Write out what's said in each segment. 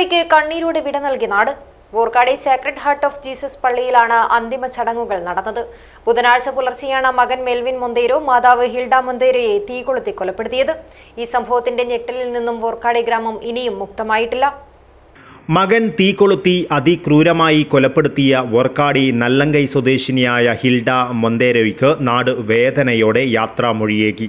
മൊന്തേരോയ്ക്ക് കണ്ണീരോടെ വിട നൽകി നാട്. Borkadi sacred heart of Jesus പള്ളിയിലാണ് അന്തിമ ചടങ്ങുകൾ നടന്നത്. ബുധനാഴ്ച പുലർച്ചെയാണ് മകൻ മെൽവിൻ മൊന്തേരോ മാതാവ് ഹിൽഡ മുന്തേരോയെ തീകൊളുത്തി കൊലപ്പെടുത്തിയത്. ഈ സംഭവത്തിന്റെ ഞെട്ടലിൽ നിന്നും ബോർക്കാടി ഗ്രാമം ഇനിയും മുക്തമായിട്ടില്ല. മകൻ തീകൊളുത്തി അതിക്രൂരമായി കൊലപ്പെടുത്തിയ വർക്കാടി നല്ലങ്കൈ സ്വദേശിനിയായ ഹിൽഡ മൊന്തേരോയ്ക്ക് നാട് വേദനയോടെ യാത്രാമൊഴിയേകി.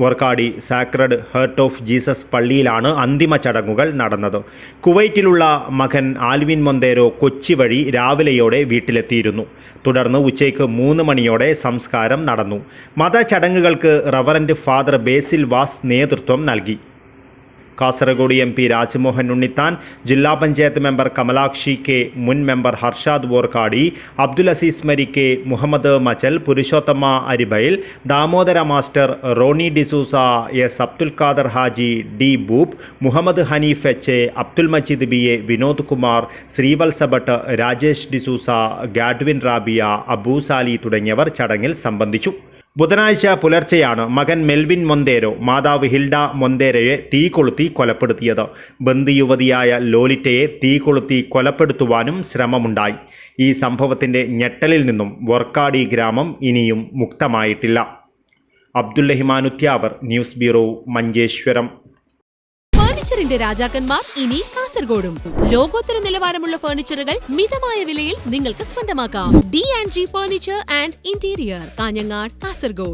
Vorkady sacred heart of Jesus പള്ളിയിലാണ് അന്തിമ ചടങ്ങുകൾ നടന്നത്. കുവൈറ്റിലുള്ള മകൻ ആൽവിൻ മൊന്തേരോ കൊച്ചി വഴി രാവിലെയോടെ വീട്ടിലെത്തിയിരുന്നു. തുടർന്ന് ഉച്ചയ്ക്ക് മൂന്ന് മണിയോടെ സംസ്കാരം നടന്നു. മത ചടങ്ങുകൾക്ക് റവറന്റ് ഫാദർ ബേസിൽ വാസ് നേതൃത്വം നൽകി. കാസർഗോഡ് എം പി രാജ്മോഹൻ ഉണ്ണിത്താൻ ജില്ലാ പഞ്ചായത്ത് മെമ്പർ കമലാക്ഷി കെ മുൻ member Harshad Borkadi Abdul Azeez Marikke Muhammad Machal Purushothama Aribail Damodara master Ronnie D'Souza S Abdul Khader Haji D ബൂബ് Muhammad Hanif H A Abdul Majeed B A Vinod Kumar Srivatsa Bhat Rajesh D'Souza Godwin Rabiya Abusali തുടങ്ങിയവർ ചടങ്ങിൽ സംബന്ധിച്ചു. ബുധനാഴ്ച പുലർച്ചെയാണ് മകൻ Melvin Monteiro മാതാവ് Hilda മൊന്തേരയെ തീ കൊളുത്തി കൊലപ്പെടുത്തിയത്. ബന്ധു യുവതിയായ ലോലിറ്റയെ തീ കൊളുത്തി കൊലപ്പെടുത്തുവാനും ശ്രമമുണ്ടായി. ഈ സംഭവത്തിന്റെ ഞെട്ടലിൽ നിന്നും വർക്കാടി ഗ്രാമം ഇനിയും മുക്തമായിട്ടില്ല. അബ്ദുല്ലഹിമാനുത്യാവർ ന്യൂസ് ബ്യൂറോ മഞ്ചേശ്വരം. ഫർണിച്ചറിന്റെ രാജാക്കന്മാർ ഇനി കാസർഗോഡും. ലോകോത്തര നിലവാരമുള്ള ഫർണിച്ചറുകൾ മിതമായ വിലയിൽ നിങ്ങൾക്ക് സ്വന്തമാക്കാം. D and G furniture and interior Kanhangad Kasaragod.